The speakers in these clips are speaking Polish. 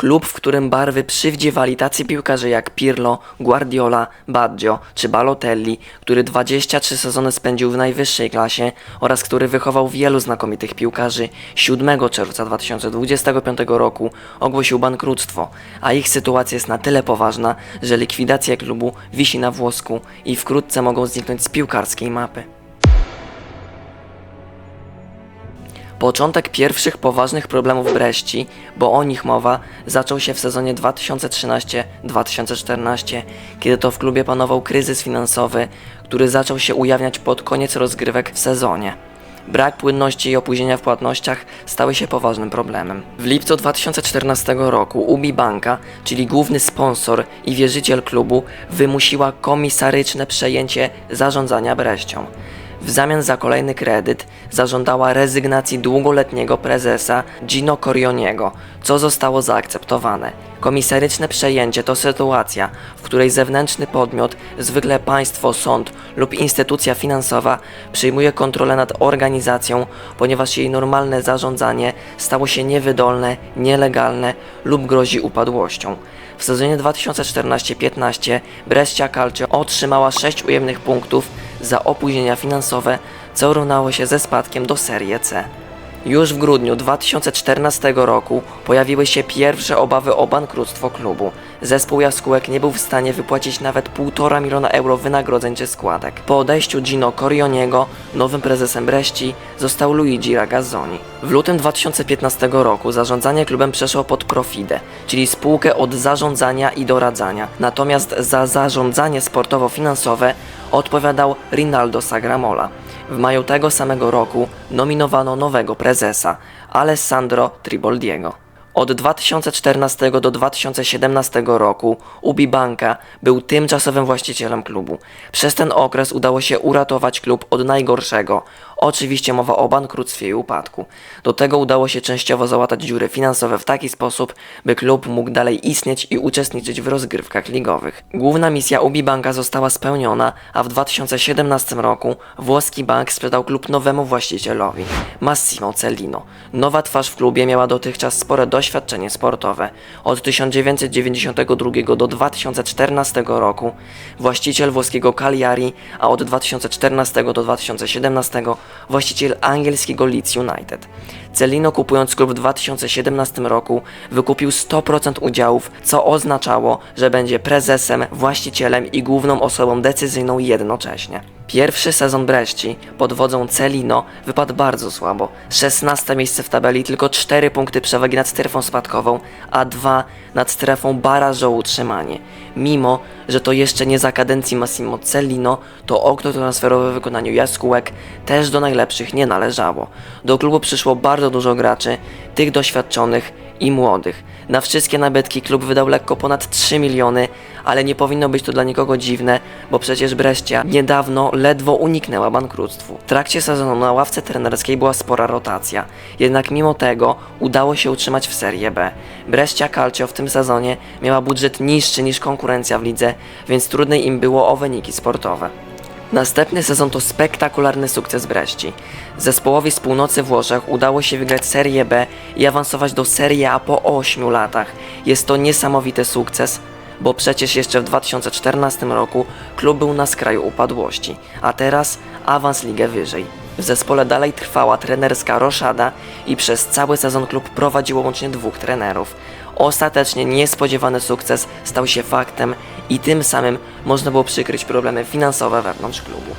Klub, w którym barwy przywdziewali tacy piłkarze jak Pirlo, Guardiola, Baggio czy Balotelli, który 23 sezony spędził w najwyższej klasie oraz który wychował wielu znakomitych piłkarzy, 7 czerwca 2025 roku ogłosił bankructwo, a ich sytuacja jest na tyle poważna, że likwidacja klubu wisi na włosku i wkrótce mogą zniknąć z piłkarskiej mapy. Początek pierwszych poważnych problemów Breści, bo o nich mowa, zaczął się w sezonie 2013-2014, kiedy to w klubie panował kryzys finansowy, który zaczął się ujawniać pod koniec rozgrywek w sezonie. Brak płynności i opóźnienia w płatnościach stały się poważnym problemem. W lipcu 2014 roku UBI Banka, czyli główny sponsor i wierzyciel klubu, wymusiła komisaryczne przejęcie zarządzania Breścią. W zamian za kolejny kredyt zażądała rezygnacji długoletniego prezesa Gino Corioniego, co zostało zaakceptowane. Komisaryczne przejęcie to sytuacja, w której zewnętrzny podmiot, zwykle państwo, sąd lub instytucja finansowa, przyjmuje kontrolę nad organizacją, ponieważ jej normalne zarządzanie stało się niewydolne, nielegalne lub grozi upadłością. W sezonie 2014-15 Brescia Calcio otrzymała 6 ujemnych punktów za opóźnienia finansowe, co równało się ze spadkiem do Serie C. Już w grudniu 2014 roku pojawiły się pierwsze obawy o bankructwo klubu. Zespół jaskółek nie był w stanie wypłacić nawet 1,5 miliona euro wynagrodzeń czy składek. Po odejściu Gino Corioniego nowym prezesem Breści został Luigi Ragazzoni. W lutym 2015 roku zarządzanie klubem przeszło pod Profide, czyli spółkę od zarządzania i doradzania. Natomiast za zarządzanie sportowo-finansowe odpowiadał Rinaldo Sagramola. W maju tego samego roku nominowano nowego prezesa, Alessandro Triboldiego. Od 2014 do 2017 roku Ubi Banka był tymczasowym właścicielem klubu. Przez ten okres udało się uratować klub od najgorszego. Oczywiście mowa o bankructwie i upadku. Do tego udało się częściowo załatać dziury finansowe w taki sposób, by klub mógł dalej istnieć i uczestniczyć w rozgrywkach ligowych. Główna misja Ubi Banka została spełniona, a w 2017 roku włoski bank sprzedał klub nowemu właścicielowi, Massimo Cellino. Nowa twarz w klubie miała dotychczas spore doświadczenie sportowe. Od 1992 do 2014 roku właściciel włoskiego Cagliari, a od 2014 do 2017 właściciel angielskiego Leeds United. Celino kupując klub w 2017 roku wykupił 100% udziałów, co oznaczało, że będzie prezesem, właścicielem i główną osobą decyzyjną jednocześnie. Pierwszy sezon Breści pod wodzą Celino wypadł bardzo słabo. 16 miejsce w tabeli, tylko 4 punkty przewagi nad strefą spadkową, a 2 nad strefą barażu o utrzymanie. Mimo, że to jeszcze nie za kadencji Massimo Cellino, to okno transferowe w wykonaniu Jaskółek też do najlepszych nie należało. Do klubu przyszło bardzo dużo graczy, tych doświadczonych i młodych. Na wszystkie nabytki klub wydał lekko ponad 3 miliony, ale nie powinno być to dla nikogo dziwne, bo przecież Brescia niedawno ledwo uniknęła bankructwu. W trakcie sezonu na ławce trenerskiej była spora rotacja, jednak mimo tego udało się utrzymać w Serie B. Brescia Calcio w tym sezonie miała budżet niższy niż konkurencja w lidze, więc trudniej im było o wyniki sportowe. Następny sezon to spektakularny sukces Breści. Zespołowi z północy Włoszech udało się wygrać Serię B i awansować do Serie A po 8 latach. Jest to niesamowity sukces, bo przecież jeszcze w 2014 roku klub był na skraju upadłości, a teraz awans ligę wyżej. W zespole dalej trwała trenerska roszada i przez cały sezon klub prowadziło łącznie dwóch trenerów. Ostatecznie niespodziewany sukces stał się faktem i tym samym można było przykryć problemy finansowe wewnątrz klubu.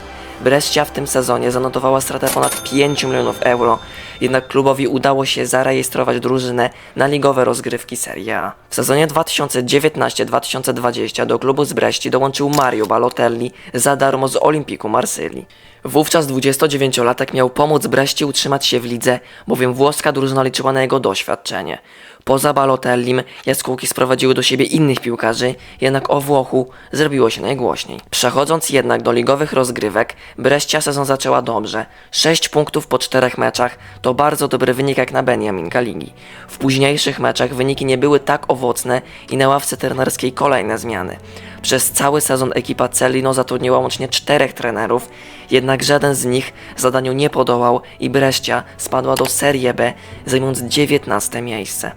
Brescia w tym sezonie zanotowała stratę ponad 5 milionów euro, jednak klubowi udało się zarejestrować drużynę na ligowe rozgrywki Serie A. W sezonie 2019-2020 do klubu z Breści dołączył Mario Balotelli za darmo z Olimpiku Marsylii. Wówczas 29-latek miał pomóc Breści utrzymać się w lidze, bowiem włoska drużyna liczyła na jego doświadczenie. Poza Balotellim jaskółki sprowadziły do siebie innych piłkarzy, jednak o Włochu zrobiło się najgłośniej. Przechodząc jednak do ligowych rozgrywek, Brescia sezon zaczęła dobrze. 6 punktów po 4 meczach to bardzo dobry wynik jak na Beniaminka Ligi. W późniejszych meczach wyniki nie były tak owocne i na ławce trenerskiej kolejne zmiany. Przez cały sezon ekipa Celino zatrudniła łącznie czterech trenerów, jednak żaden z nich zadaniu nie podołał i Brescia spadła do Serie B, zajmując 19 miejsce.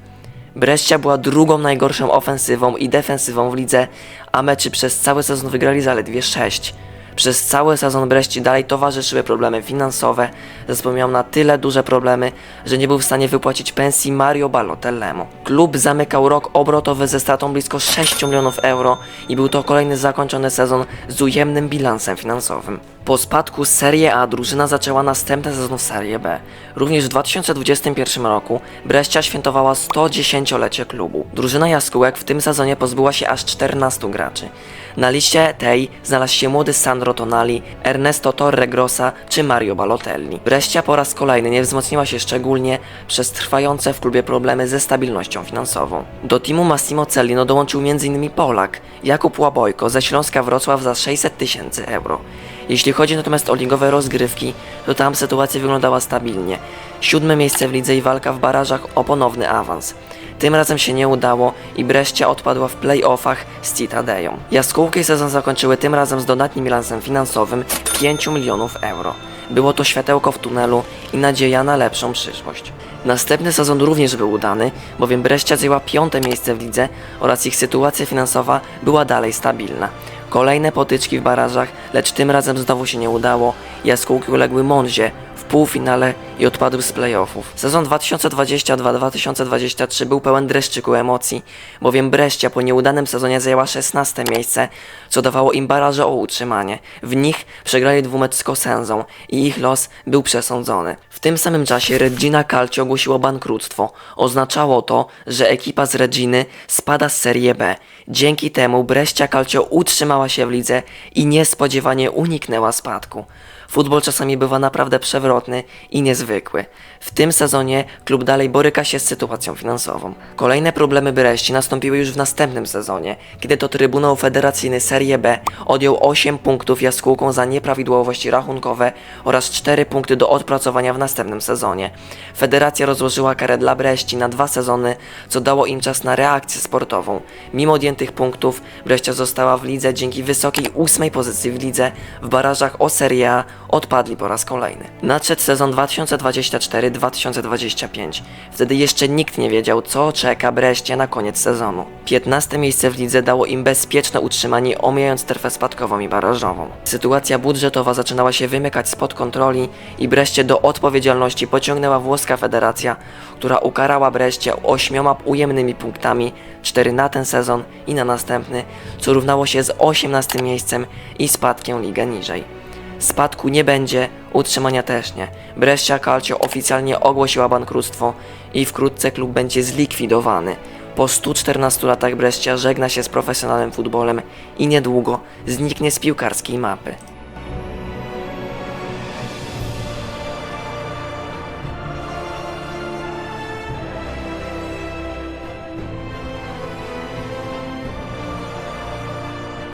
Brescia była drugą najgorszą ofensywą i defensywą w lidze, a meczy przez cały sezon wygrali zaledwie 6. Przez cały sezon Breści dalej towarzyszyły problemy finansowe. Zespół miał na tyle duże problemy, że nie był w stanie wypłacić pensji Mario Balotellemu. Klub zamykał rok obrotowy ze stratą blisko 6 milionów euro i był to kolejny zakończony sezon z ujemnym bilansem finansowym. Po spadku Serie A drużyna zaczęła następny sezon w Serie B. Również w 2021 roku Brescia świętowała 110-lecie klubu. Drużyna Jaskółek w tym sezonie pozbyła się aż 14 graczy. Na liście tej znalazł się młody Sandro Tonali, Ernesto Torregrossa czy Mario Balotelli. Brescia po raz kolejny nie wzmocniła się szczególnie przez trwające w klubie problemy ze stabilnością finansową. Do teamu Massimo Cellino dołączył m.in. Polak Jakub Łabojko ze Śląska Wrocław za 600 tysięcy euro. Jeśli chodzi natomiast o ligowe rozgrywki, to tam sytuacja wyglądała stabilnie. Siódme miejsce w lidze i walka w barażach o ponowny awans. Tym razem się nie udało i Brescia odpadła w play-offach z Citadeją. Jaskółki sezon zakończyły tym razem z dodatnim bilansem finansowym 5 milionów euro. Było to światełko w tunelu i nadzieja na lepszą przyszłość. Następny sezon również był udany, bowiem Brescia zajęła piąte miejsce w lidze oraz ich sytuacja finansowa była dalej stabilna. Kolejne potyczki w barażach, lecz tym razem znowu się nie udało. Jaskółki uległy Monzie półfinale i odpadły z playoffów. Sezon 2022-2023 był pełen dreszczyku emocji, bowiem Brescia po nieudanym sezonie zajęła 16 miejsce, co dawało im baraże o utrzymanie. W nich przegrali dwumecz z Kosenzą i ich los był przesądzony. W tym samym czasie Regina Calcio ogłosiło bankructwo. Oznaczało to, że ekipa z Reginy spada z Serie B. Dzięki temu Brescia Calcio utrzymała się w lidze i niespodziewanie uniknęła spadku. Futbol czasami bywa naprawdę przewrotny i niezwykły. W tym sezonie klub dalej boryka się z sytuacją finansową. Kolejne problemy Breści nastąpiły już w następnym sezonie, kiedy to Trybunał Federacyjny Serie B odjął 8 punktów jaskółką za nieprawidłowości rachunkowe oraz 4 punkty do odpracowania w następnym sezonie. Federacja rozłożyła karę dla Breści na dwa sezony, co dało im czas na reakcję sportową. Mimo odjętych punktów, Brescia została w lidze dzięki wysokiej ósmej pozycji w lidze. W barażach o Serie A odpadli po raz kolejny. Nadszedł sezon 2024-2025. Wtedy jeszcze nikt nie wiedział, co czeka Breście na koniec sezonu. 15 miejsce w lidze dało im bezpieczne utrzymanie, omijając strefę spadkową i barażową. Sytuacja budżetowa zaczynała się wymykać spod kontroli i Breście do odpowiedzialności pociągnęła włoska federacja, która ukarała Breście ośmioma ujemnymi punktami, 4 na ten sezon i na następny, co równało się z 18 miejscem i spadkiem ligę niżej. Spadku nie będzie, utrzymania też nie. Brescia Calcio oficjalnie ogłosiła bankructwo i wkrótce klub będzie zlikwidowany. Po 114 latach Brescia żegna się z profesjonalnym futbolem i niedługo zniknie z piłkarskiej mapy.